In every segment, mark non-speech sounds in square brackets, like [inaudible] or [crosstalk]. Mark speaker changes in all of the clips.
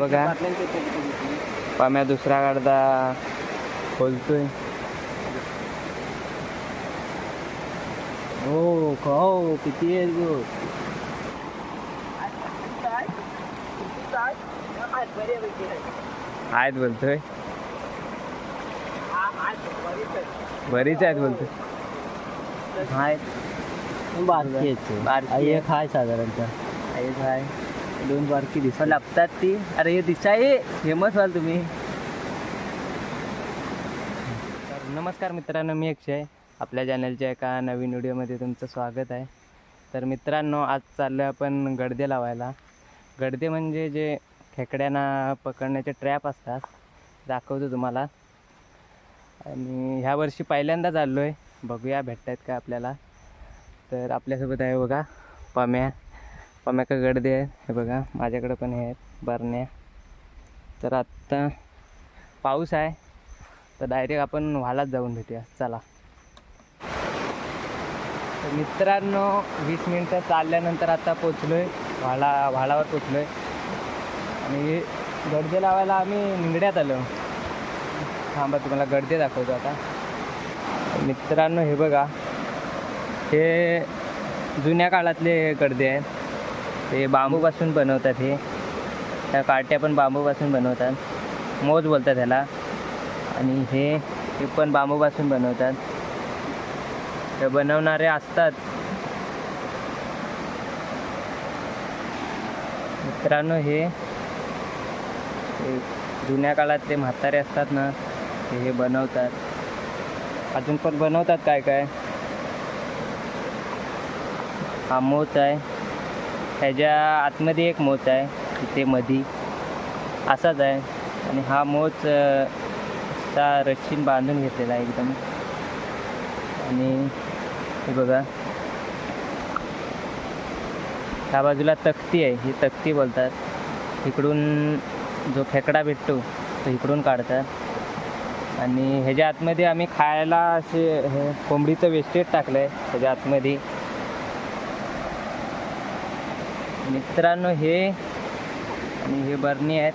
Speaker 1: बघा. पाम्या दुसरा गाडदा खोलतोय. हो खाओ किती आहे गो? आहेत बोलतोय. बरीच आहेत बोलतोय. आहेत.
Speaker 2: बारकी
Speaker 1: बारकी
Speaker 2: आहे
Speaker 1: आहे.
Speaker 2: एक आहे साधारणतः.
Speaker 1: आहेत आहे.
Speaker 2: दोन बारकी दिसत
Speaker 1: लागतात ती. अरे हे दिशा आहे फेमस व्हाल तुम्ही. नमस्कार मित्रांनो मी अक्षय. आपल्या चॅनलच्या एका नवीन व्हिडिओमध्ये तुमचं स्वागत आहे. तर मित्रांनो आज चाललो आपण गडदे लावायला. गडदे म्हणजे जे खेकड्यांना पकडण्याचे ट्रॅप असतात दाखवतो तुम्हाला. आणि ह्या वर्षी पहिल्यांदाच आलो आहे बघूया भेटतायत का आपल्याला. तर आपल्यासोबत आहे बघा पम्या. पम्या गर्दी गडदे आहे. हे बघा माझ्याकडं पण हे आहेत बरण्या. तर आत्ता पाऊस आहे तर डायरेक्ट आपण व्हालाच जाऊन भेटूया. चला. तर मित्रांनो वीस मिनटं चालल्यानंतर आता पोचलो आहे व्हाळा व्हाळावर पोचलो आहे आणि गर्दे लावायला आम्ही निंगड्यात आलो. थांबा तुम्हाला गर्दे दाखवतो आता. मित्रांनो हे बघा. हे जुन्या काळातले गडदे आहेत. ते बांबूपासून बनवतात हे. त्या काट्या पण बांबूपासून बनवतात. मोज बोलतात ह्याला. आणि हे हे पण बांबूपासून बनवतात. हे बनवणारे असतात. मित्रांनो हे हे जुन्या काळातले म्हातारे असतात ना ते हे बनवतात. अजून पण बनवतात काय काय? हा मोच आहे. ह्याच्या आतमध्ये एक मोच आहे तिथे मधी. असाच आहे. आणि हा मोच अ, रशीन बांधून घेतलेला आहे एकदम. आणि हे बघा. ह्या बाजूला तक्ती आहे. ही तक्ती बोलतात. इकडून जो खेकडा भेटतो तो इकडून काढतात. आणि ह्याच्या आतमध्ये आम्ही खायला असे हे कोंबडीचं वेस्टेज टाकलं आहे ह्याच्या आतमध्ये. मित्रांनो हे आणि हे बरणी आहेत.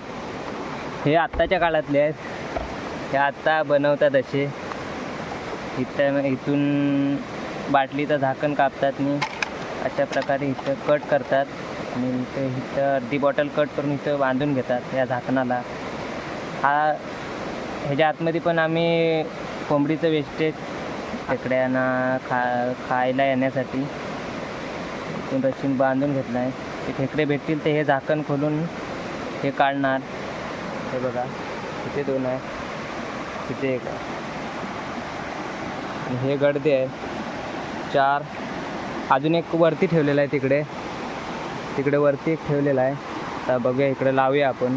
Speaker 1: हे आत्ताच्या काळातले आहेत. हे आत्ता बनवतात असे. इथं इथून बाटलीचं झाकण कापतात आणि अशा प्रकारे इथं कट करतात. आणि इथं इथं अर्धी बॉटल कट करून इथं बांधून घेतात या झाकणाला. हा ह्याच्या आतमध्ये पण आम्ही कोंबडीचं वेस्टेज खेकड्यांना खा खायला येण्यासाठी इथून रशीन बांधून घेतलं आहे ते खेकडे भेटतील ते हे झाकण खोलून हे काढणार. हे बघा इथे दोन आहे तिथे एक आहे. हे गडदे आहे चार. अजून एक वरती ठेवलेला आहे तिकडे. तिकडे वरती एक ठेवलेला आहे. तर बघूया इकडे लावूया आपण.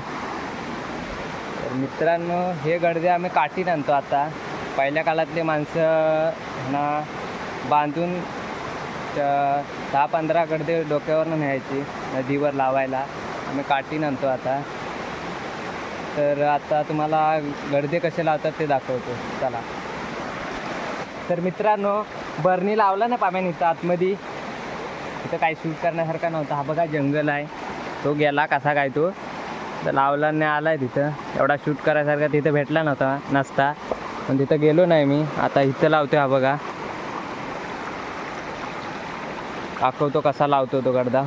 Speaker 1: तर मित्रांनो हे गडदे आम्ही काठीत आणतो आता. पहिल्या काळातले माणसं ना बांधून दहा पंधरा गडदे डोक्यावरनं न्यायची. नदीवर लावायला. आम्ही काठीन आणतो आता. तर आता तुम्हाला गडदे कसे लावतात ते दाखवतो. चला. तर मित्रांनो बर्नी लावला ना पाम्यान इथं आतमध्ये? इथं काही शूट करण्यासारखा नव्हता. हा बघा जंगल आहे. तो गेला कसा काय तो? तर लावला नाही आला आहे तिथं. एवढा शूट करायसारखा तिथं भेटला नव्हता नसता. पण तिथं गेलो नाही मी. आता इथं लावतो हा बघा. दाखवतो कसा लावतो तो गडदा.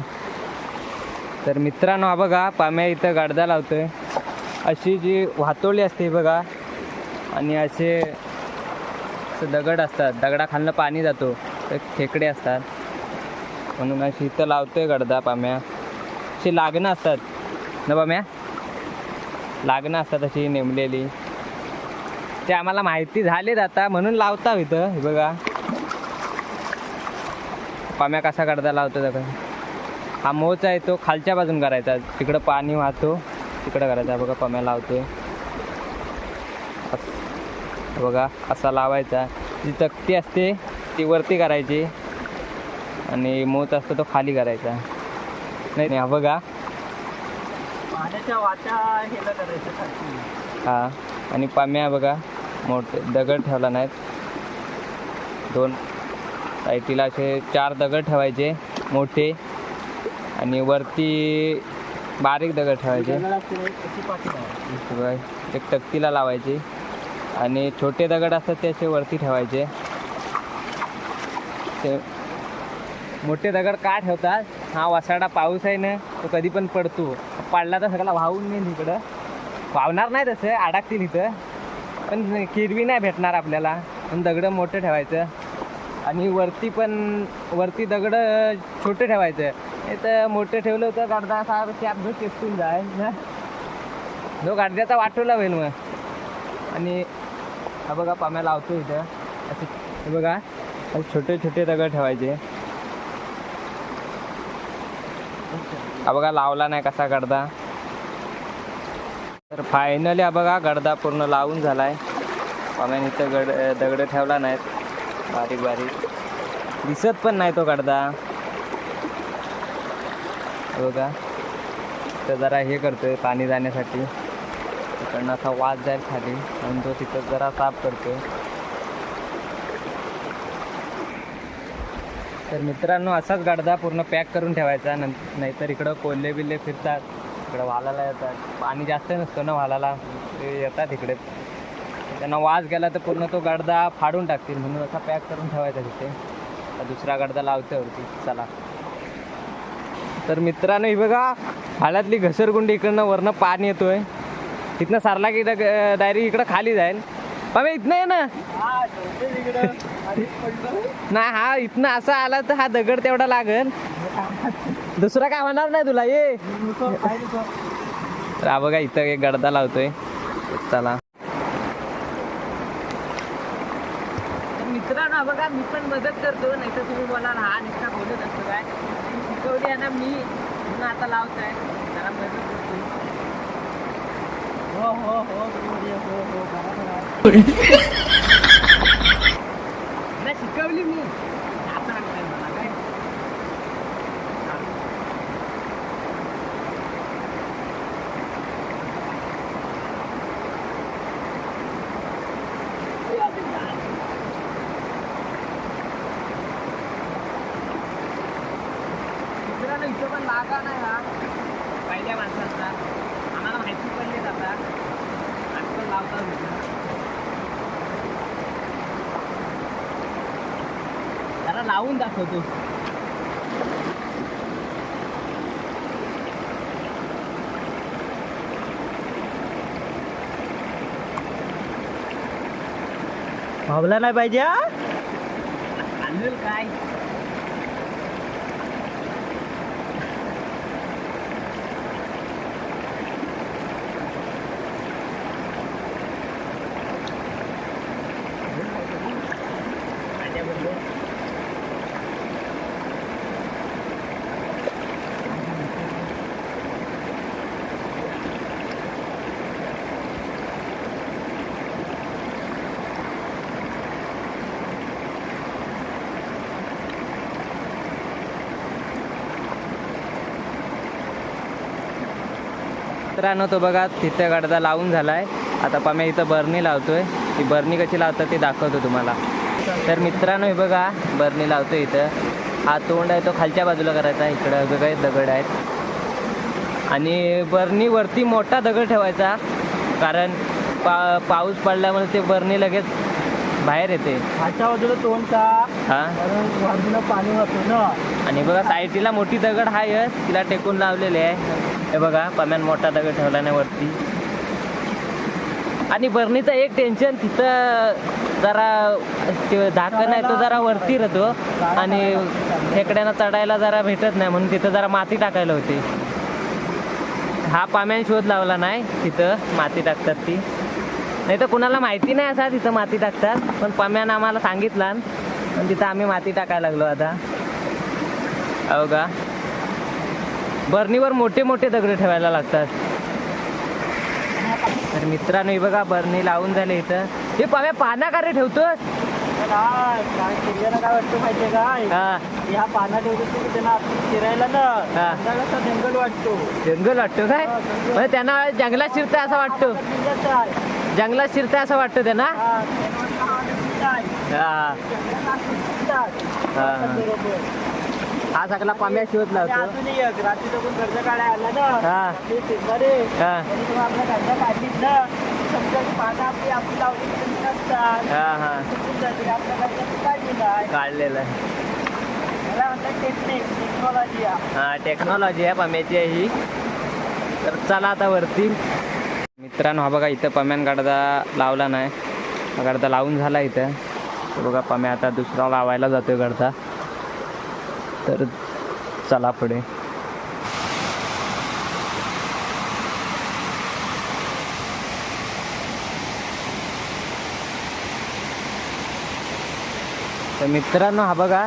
Speaker 1: तर मित्रांनो हा बघा पाम्या इथं गडदा लावतोय. अशी जी वातोळी असते बघा. आणि असे दगड असतात. दगडाखालनं पाणी जातो. तर खेकडे असतात. म्हणून अशी इथं लावतोय गडदा पाम्या. अशी लागणं असतात. ना पाम्या? लागणं असतात अशी नेमलेली. ते आम्हाला माहिती झाले आता. म्हणून लावता इथं हे बघा. पाम्या कसा गडदा लावतो दगड हा मोच आहे तो खालच्या बाजून करायचा. तिकडं पाणी वाहतो. तिकडं करायचा. बघा पाम्या लावतोय. बघा असा लावायचा. जी तक्ती असते ती वरती करायची. आणि मोच असतो तो खाली करायचा. नाही नाही हा बघा. हा. आणि पाम्या बघा मोठे दगड ठेवला नाहीत. दोन साईटीला असे चार दगड ठेवायचे मोठे. आणि वरती बारीक दगड ठेवायचे. एक तक्तीला लावायची. आणि छोटे दगड असतात त्याचे वरती ठेवायचे. ते मोठे दगड का ठेवतात? हा वसाडा पाऊस आहे ना तो कधी पण पडतो. पडला तर सगळा वाहून नेईल इकडं वाहणार नाही तसं अडकतील इथं. पण किरवी नाही भेटणार आपल्याला. पण दगडं मोठं ठेवायचं. आणि वरती पण वरती दगड छोटे ठेवायचं. इथं मोठं ठेवलं होतं गाडदा असा कॅप घेऊन चिपटून जाय ना जो गाडद्याचा वाटोला होईल मग. आणि हा बघा पाम्या लावतो इथं. असे हे बघा असे छोटे छोटे दगड ठेवायचे. हा बघा लावला नाही कसा गडदा. तर फायनली हा बघा गडदा पूर्ण लावून झालाय. पाम्याने इथं गड दगड ठेवला नाहीत. बारीक बारीक. दिसत पण नाही तो गडदा. बघा. तर जरा हे करतो आहे पाणी जाण्यासाठी. तिकडनं असा वाज जाईल खाली. म्हणून तो तिथं जरा साफ करतो तर मित्रांनो असाच गडदा पूर्ण पॅक करून ठेवायचा. नं नाहीतर इकडं कोल्हे बिल्ले फिरतात. इकडं वालाला येतात. पाणी जास्त नसतं ना वालाला. ते येतात इकडे. त्यांना वास गेला तर पूर्ण तो गडदा फाडून टाकतील. म्हणून असा पॅक करून ठेवायचा तिथे. दुसरा गडदा लावते वरती. चला. तर मित्रांनो ही बघा हालातली घसरगुंडी इकडनं वरनं पाणी येतोय. तिथनं सारला की डायरी इकडं खाली जाईल. पण इथनं आहे ना. [laughs] नाही हा इथनं असा आला तर हा दगड तेवढा लागल दुसरा काय होणार नाही तुला ये. तर हा बघा इथं एक गडदा लावतोय. चला. मित्रांनो बघा मी पण मदत करतो नाही तर तुम्ही मला हा निष्ठा बोलत असतो काय ती शिकवली आहे ना मी आता लावताय. जरा मदत करतो
Speaker 2: हो हो हो आहे, हो हो आहे. [laughs]
Speaker 1: शिकवली मी आता लागतंय मला काय मित्रांनो इथं पण लागा नाही हा पहिल्या माणसाचा आम्हाला माहिती पडली आता आजकाल लावतात इथं. जरा लावून दाखवतो.
Speaker 2: भावला नाही पाहिजे हा?
Speaker 1: आणेल काय मित्रांनो तो बघा तिथे गडदा लावून झालाय. आता पाम्या इथं बरणी लावतोय. ती बरणी कशी लावतात ते दाखवतो तुम्हाला. तर मित्रांनो हे बघा बरणी लावतोय इथं. हा तोंड आहे तो खालच्या बाजूला करायचा. इकडं वेगळे दगड आहेत. आणि बरणी वरती मोठा दगड ठेवायचा. कारण पा पाऊस पडल्यामुळे ते बरणी लगेच बाहेर येते.
Speaker 2: खालच्या बाजूला तोंड
Speaker 1: हा?
Speaker 2: पाणी वाहतो ना.
Speaker 1: आणि बघा साईडला मोठी दगड आहे तिला टेकून लावलेले आहे. हे बघा पम्यान मोठा दगड ठेवला नाही वरती. आणि बरणीचं एक टेन्शन तिथं जरा झाकण आहे तो जरा वरती राहतो. आणि खेकड्यांना चढायला जरा भेटत नाही म्हणून तिथं जरा माती टाकायला होती. हा पाम्यान शोध लावला नाही तिथं माती टाकतात ती. नाही तर कुणाला माहिती नाही असा तिथं माती टाकतात. पण पाम्यानं आम्हाला सांगितलं पण तिथं आम्ही माती टाकायला लागलो आता. हो का बरणीवर मोठे मोठे दगड ठेवायला लागतात. तर मित्रांनो हे बघा बरणी लावून झाले इथं. हे पाव्या पाना का रे ठेवतोस?
Speaker 2: काय वाटतं माहितीये ह्या पाना ठेवतो की त्यांना ना जंगल वाटतो.
Speaker 1: जंगल वाटतो काय? म्हणजे त्यांना जंगलात शिरतंय असं वाटतं. जंगलात शिरतंय असं वाटतं त्यांना?
Speaker 2: हा,
Speaker 1: हा सगळा पाम्या शिवत
Speaker 2: आणि
Speaker 1: लावतो.
Speaker 2: अजूनही एक रात्री जगून कर्ज काढाय आला ना
Speaker 1: हा.
Speaker 2: आपली शेजारी
Speaker 1: हा.
Speaker 2: आणि तुम्ही आपल्या कर्ज काढलीत ना समजा ती पानं आपली आपली लावली तरी नसतात.
Speaker 1: हा हा.
Speaker 2: चुकून जाते आपल्या कर्जाची काढली नाही.
Speaker 1: काढलेलं आहे.
Speaker 2: मला म्हणतात टेक्निक टेक्नॉलॉजी
Speaker 1: हा टेक्नॉलॉजी आहे पम्याची आहे ही. तर चला आता वरती. मित्रांनो हा बघा इथं पम्यान गाडदा लावला नाही. हा गाडदा लावून झाला इथं. तर बघा पम्या आता दुसरा लावायला जातोय गाडदा. तर चला पुढे. तर मित्रांनो हा बघा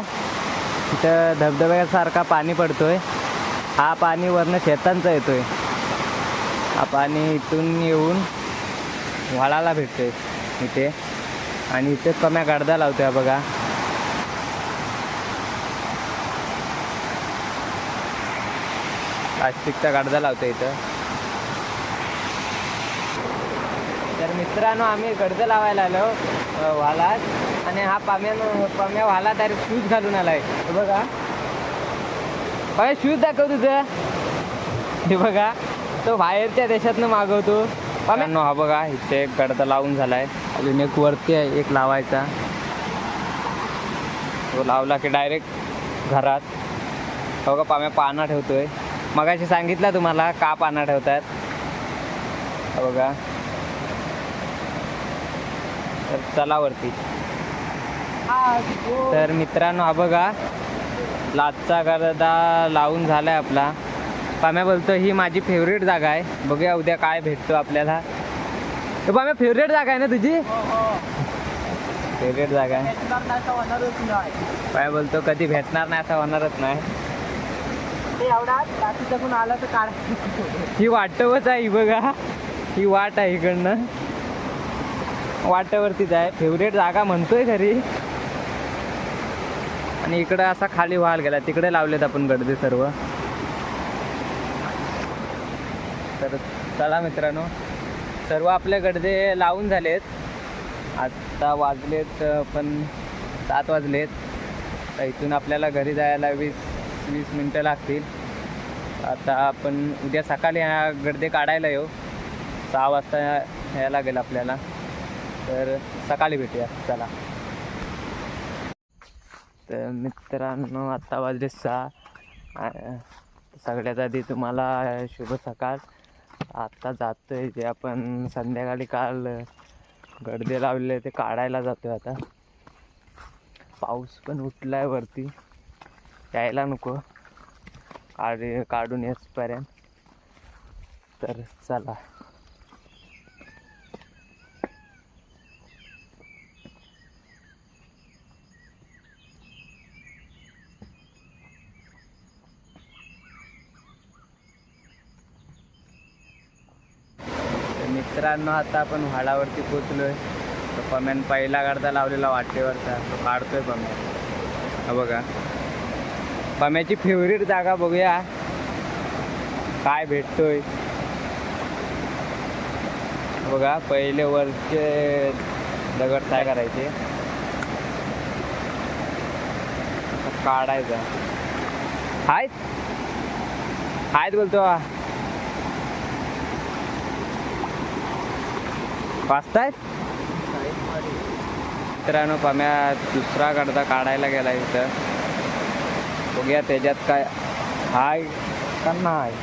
Speaker 1: इथं धबधब्यासारखा पाणी पडतोय. हा पाणी वरनं शेतांचा येतोय. हा पाणी इथून येऊन व्हाळाला भेटतोय इथे. आणि इथे कम्या गाडदा लावतोय बघा. प्लास्टिकचा गाडदा लावतोय इथं. तर मित्रांनो आम्ही गडद लावायला आलो अ, व्हालात आणि हा पाम्या पाम्या व्हाला डायरेक्ट शूज घालून आलाय. बघा. पाय शूज दाखव तुझं. हे बघा. तो बाहेरच्या देशातनं मागवतो. पाम्यानो हा बघा इथे एक गडदा लावून झालाय. अजून एक वरती आहे एक लावायचा. तो लावला की डायरेक्ट घरात. हा बघा पाम्या पाना ठेवतोय. मगाशी सांगितलं तुम्हाला का पाना ठेवतात. हा बघा. तर चला वरती. तर मित्रांनो हा बघा. लाचचा गरदा लावून झालाय आपला. पाम्या बोलतो ही माझी फेवरेट जागा आहे. बघूया उद्या काय भेटतो आपल्याला. तर पाम्या फेवरेट जागा आहे ना तुझी? फेवरेट जागा आहे.
Speaker 2: होणारच नाही.
Speaker 1: पाय बोलतो कधी भेटणार नाही असं होणारच नाही.
Speaker 2: ते एवढा जगून आला तर काढ.
Speaker 1: ही वाटवच आहे बघा. ही वाट आहे इकडनं. वाटेवरतीच आहे. फेवरेट जागा म्हणतोय घरी आणि इकडं असा खाली व्हाल गेला. तिकडे लावलेत आपण गडदे सर्व. तर चला मित्रांनो. सर्व आपले गडदे लावून झालेत. आत्ता वाजलेत पण सात वाजलेत. तर इथून आपल्याला घरी जायला वीस वीस मिनटं लागतील. आता आपण उद्या सकाळी ह्या गडदे काढायला येऊ. सहा वाजता यायला लागेल आपल्याला. तर सकाळी भेटूया. चला. तर मित्रांनो आत्ता वाजले सहा. सगळ्यात आधी तुम्हाला शुभ सकाळ. आत्ता जातोय जे आपण संध्याकाळी काल गडदे लावले ते काढायला जातोय आता. पाऊस पण उठला आहे वरती. यायला नको. काढ काढून येसपर्यंत तर चला. तर मित्रांनो आता आपण व्हाडावरती पोचलोय तो पम्यान पहिला करता लावलेला वाटेवरचा. तो काढतोय पम्या हा बघा. पम्याची फेवरेट जागा बघूया. काय भेटतोय? बघा पहिले वरचे दगड काय करायचे? काढायचा. आहेत हायत बोलतो. हा. वाचतायत मित्रांनो पम्या दुसरा गडदा काढायला गेला इथं. बघूया त्याच्यात काय हाय का नाही.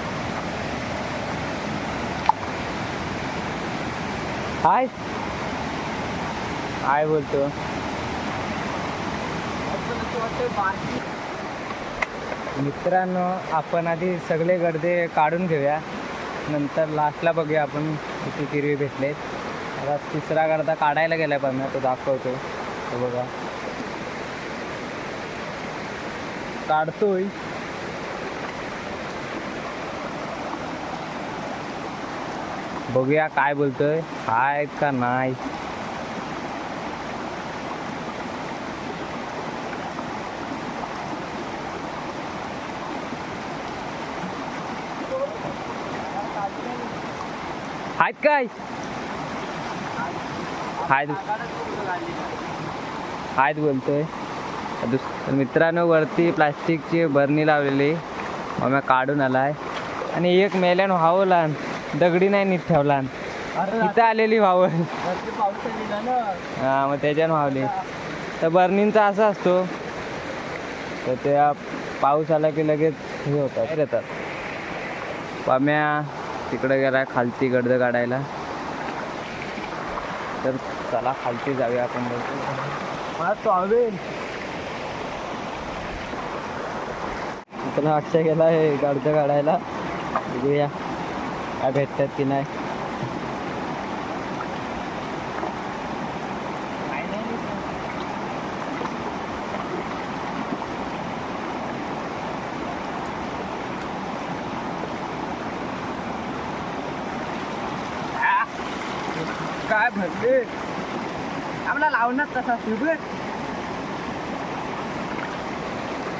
Speaker 1: हाय. हाय बोलतो. मित्रांनो आपण आधी सगळे गर्दे काढून घेऊया. नंतर लास्टला बघूया आपण किती किरवी भेटलेत. आता तिसरा गर्दा काढायला गेला पण तो दाखवतो. तो बघा. काढतोय बघूया काय बोलतोय हाय का नाही आहेत काय आहेत आहेत बोलतोय दुस मित्रांनो वरती प्लास्टिकची बरणी लावलेली. मग काढून आलाय. आणि एक मेल्यान व्हावला दगडी नाही नीट ठेवला इथं आलेली व्हावं हा मग त्याच्यानं व्हावली. तर बर्नींचा असा असतो. तर त्या पाऊस आला की लगेच हे होतात. येतात. पाम्या तिकडे गेला खालती गडद काढायला. तर चला खालती जाऊया आपण.
Speaker 2: मला चावेल
Speaker 1: अक्षय गेला आहे गडद काढायला. बघूया. काय भेटतात की नाही.
Speaker 2: काय आ, काय भरले आम्हाला लावणार तसा सुबे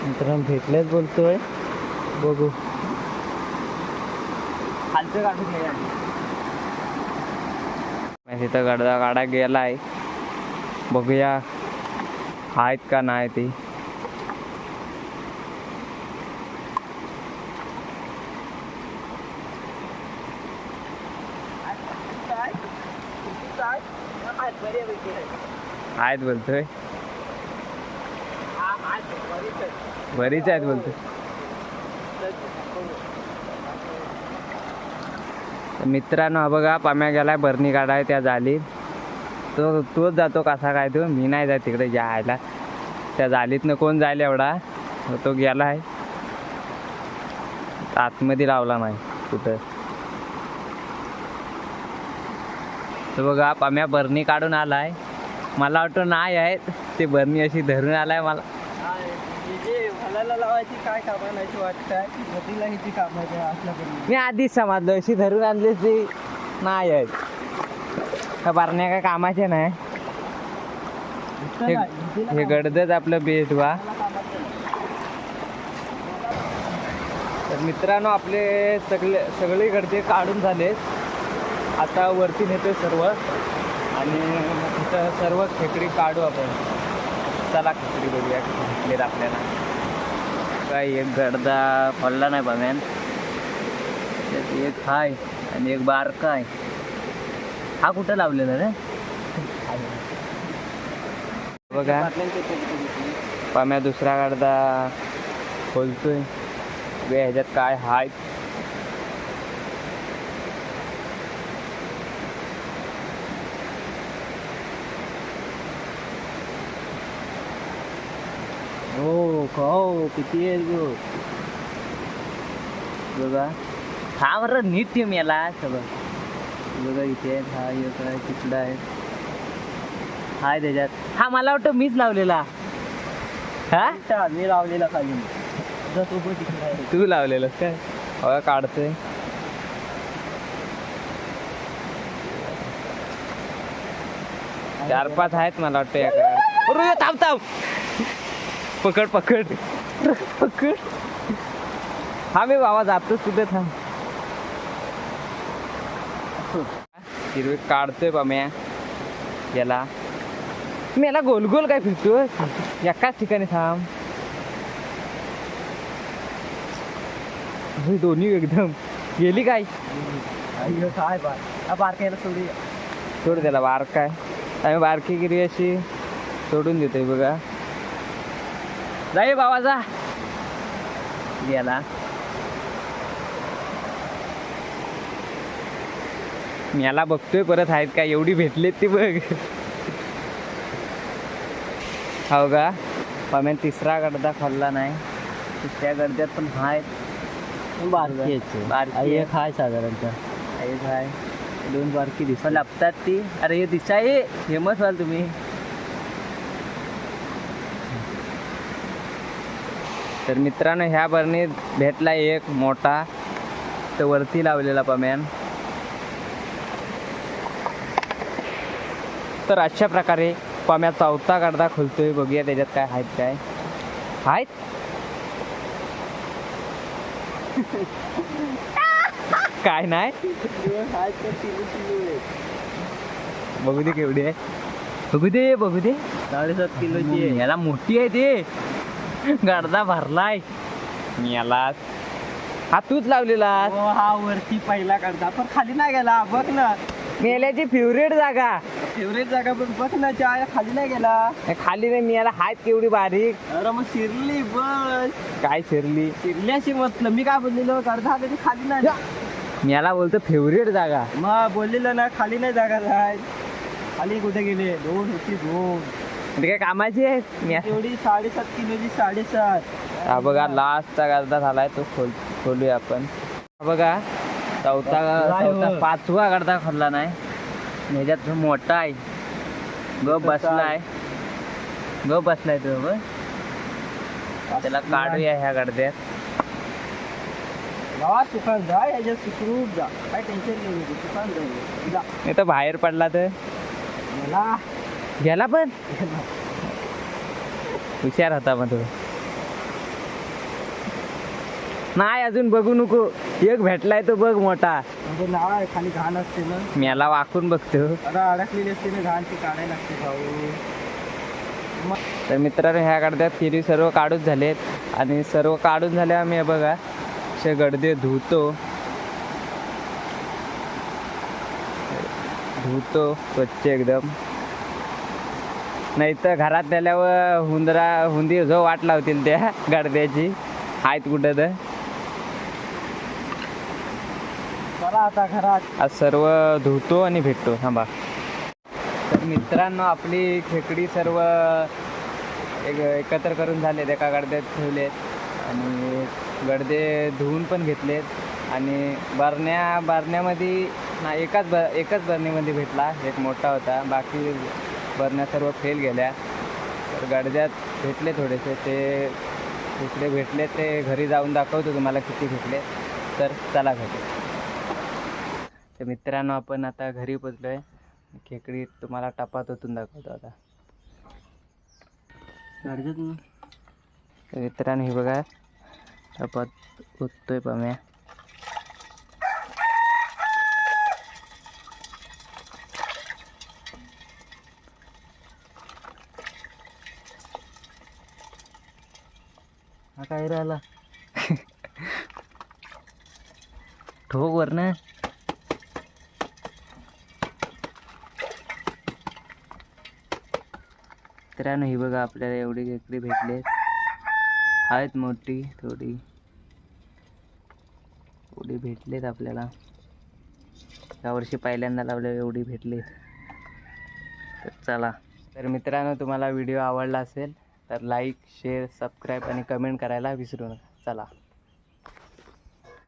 Speaker 1: मित्रांनो भेटलेच बोलतोय बघू
Speaker 2: खालचं काढून
Speaker 1: तिथं गडदा गाडा गेलाय बघूया आहेत का नाही ती आहेत बोलतोय
Speaker 2: आज बरीच आहे.
Speaker 1: आहेत बोलतोय तर मित्रांनो हा बघा पाम्या गेलाय बरणी काढाय त्या जाली. तो तोच जातो कसा काय तो? मी नाही जात तिकडे जायला. त्या जालीतनं कोण जाईल एवढा? तो गेला आहे आतमध्ये लावला नाही कुठं? तर बघा पाम्या बरणी काढून आलाय. मला वाटतं नाही आहेत. ते बरणी अशी धरून आलाय मला.
Speaker 2: लावायची काय कामाची की नदीला ही कामाची
Speaker 1: मी आधीच समजलो अशी धरून आणली ती नाही आहेत. ह्या बारण्या काय कामाचे नाही. हे हे गडदच आपलं बेस्ट वा. तर मित्रांनो आपले सगळे सगळे गडदे काढून झालेत. आता वरती नेतोय सर्व. आणि सर्व खेकडी काढू आपण. चला खेकडी बघूया भेटलेत आपल्याला. काय एक गडदा पडला नाही बघ्यान त्यात एक हाय आणि एक बारका आहे. हा कुठं लावलेला रे? बघा. पाम्या दुसरा गडदा खोलतोय. ह्याच्यात काय हाय? हो किती आहे गो बघा. हा बरं नीट ठेव याला. सगळं. बघा इथे आहे हा एक आहे तिकडं आहे हाय त्याच्यात. हा मला वाटतं मीच लावलेला. हा?
Speaker 2: मी लावलेला खाली. जर तो
Speaker 1: काय? चार पाच आहेत मला वाटतं एका अरे थांब थांब. पकड पकड. पकड. हा मी बाबा जातोच कुठे थांब. हिरवे काढतोय पाम्या याला. मी याला गोल गोल काय फिरतो एकाच ठिकाणी थांब. दोन्ही एकदम. गेली काय?
Speaker 2: काय बा बारकायला सोडी
Speaker 1: सोड त्याला बारक आहे आम्ही बारकी गिरी अशी सोडून देतोय बघा. जाई बाबा जा. गेला याला बघतोय परत आहेत का एवढी भेटलेत ती बघ. हो का? पाम्यान तिसरा गडदा खाल्ला नाही. तिसऱ्या गडद्यात पण आहेत.
Speaker 2: बारकी. एक आहे साधारणतः.
Speaker 1: एक आहे
Speaker 2: दोन बारकी दिसत
Speaker 1: पण लपतात ती अरे हे दिशा आहे फेमस व्हाल तुम्ही. तर मित्रांनो ह्या बरणीत भेटला एक मोठा तर वरती लावलेला पम्यान. तर अशा प्रकारे पम्या चौथा गडदा खोलतोय. बघूया त्याच्यात काय आहेत काय. आहेत? काय नाही? बघू दे केवढी आहे. बघू दे बघू दे.
Speaker 2: साडेसात किलोची
Speaker 1: याला मोठी आहे ते. गाडदा भरलाय. याला हा तूच लावलेला
Speaker 2: हो, हा वरती पहिला काढता पण खाली नाही गेला बघ ना.
Speaker 1: मेल्याची फेवरेट जागा.
Speaker 2: फेवरेट जागा पण बघ ना चाय खाली नाही गेला.
Speaker 1: खाली नाही मी याला हात केवढी बारीक.
Speaker 2: अरे मग शिरली बस.
Speaker 1: काय शिरली?
Speaker 2: शिरल्याशी म्हटलं मी काय बोललेलो? अर्धा कधी खाली नाही.
Speaker 1: मी याला बोलतो फेवरेट जागा.
Speaker 2: मग बोललेलं ना खाली नाही जागा राहाय खाली कुठे गेले? दोन होती दोन.
Speaker 1: ते काय कामाची आहे मी
Speaker 2: एवढी साडेसात किलोची साडेसात.
Speaker 1: हा बघा लास्टचा गर्दा झालाय तो खोल खोलूया आपण. बघा चौथा चौथा. पाचवा गर्दा खोलला नाही. ह्याच्यात तो मोठा आहे ग बसलाय ग बसलाय तो बघ. त्याला काढूया ह्या गर्द्यात
Speaker 2: जा काय टेन्शन
Speaker 1: नाही तर बाहेर पडला तर?
Speaker 2: मला
Speaker 1: गेला पण? हुशार होता मग तो. नाही अजून बघू नको. एक भेटलाय तो बघ मोठा.
Speaker 2: म्हणजे नाव खाली घाण असते ना.
Speaker 1: मी याला वाकून बघतो.
Speaker 2: अरे अडकलेली असते ना घाण ती काढायला लागते भाऊ.
Speaker 1: तर मित्रांनो ह्या गडद्यात किरी सर्व काढून झालेत. आणि सर्व काढून झाले आम्ही हे बघा. असे गडदे धुतो. धुतो स्वच्छ एकदम. नाही तर घरात नेल्यावर हुंदरा हुंदी जो वाट लावतील त्या गडद्याची. आहेत कुठं तर.
Speaker 2: चला आता घरात.
Speaker 1: आज सर्व धुतो आणि भेटतो. थांबा. तर मित्रांनो आपली खेकडी सर्व एक एकत्र करून झालेत एका गडद्यात ठेवलेत. आणि गडदे धुवून पण घेतलेत. आणि बरण्या बरण्यामध्ये ना एकाच ब एकाच बरणीमध्ये भेटला. एक मोठा होता. बाकी बरण्या सर्व फेल गेल्या. तर गडद्यात भेटले थोडेसे. ते तिकडे भेटले ते घरी जाऊन दाखवतो तुम्हाला किती भेटले. तर चला भेटू तर मित्रांनो आपण आता घरी पोचलोय. खेकडी तुम्हाला टपात ओतून दाखवतो आता. तर मित्रांनो हे बघा. टपात ओततोय पाम्या.
Speaker 2: काय राहिला
Speaker 1: ठोक वर ना मित्रांनो ही बघा आपल्याला एवढी खेकडी भेटले आहेत मोठी थोडी. एवढी भेटलेत आपल्याला. यावर्षी पहिल्यांदा लावल्या एवढी भेटली तर चला. तर मित्रांनो तुम्हाला व्हिडिओ आवडला असेल तर लाईक शेअर सबस्क्राईब आणि कमेंट करायला विसरू नका. चला.